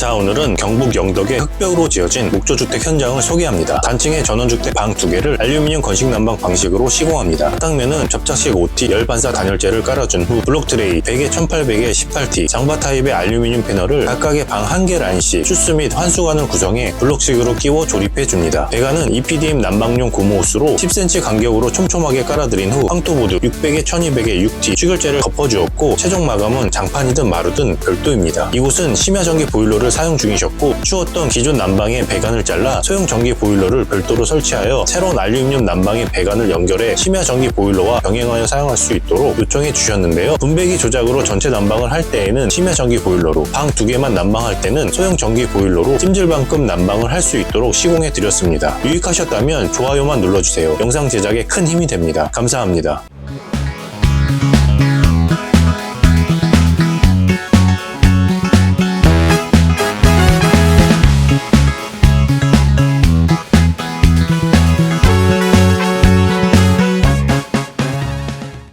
자 오늘은 경북 영덕의 흑벽으로 지어진 목조주택 현장을 소개합니다. 단층의 전원주택 방 두 개를 알루미늄 건식 난방 방식으로 시공합니다. 땅면은 접착식 OT 열반사 단열재를 깔아준 후 블록 트레이 100에 1800에 18T 장바 타입의 알루미늄 패널을 각각의 방 한 개 라인씩 주스 및 환수관을 구성해 블록식으로 끼워 조립해 줍니다. 배관은 EPDM 난방용 고무호스로 10cm 간격으로 촘촘하게 깔아드린 후 황토보드 600에 1200에 6T 취결재를 덮어주었고 최종 마감은 장판이든 마루든 별도입니다. 이곳은 심야 전기 보일러를 사용 중이셨고 추웠던 기존 난방의 배관을 잘라 소형 전기 보일러를 별도로 설치하여 새로운 알루미늄 난방의 배관을 연결해 심야 전기 보일러와 병행하여 사용할 수 있도록 요청해 주셨는데요. 분배기 조작으로 전체 난방을 할 때에는 심야 전기 보일러로 방 두 개만 난방할 때는 소형 전기 보일러로 찜질방급 난방을 할 수 있도록 시공해 드렸습니다. 유익하셨다면 좋아요만 눌러주세요. 영상 제작에 큰 힘이 됩니다. 감사합니다.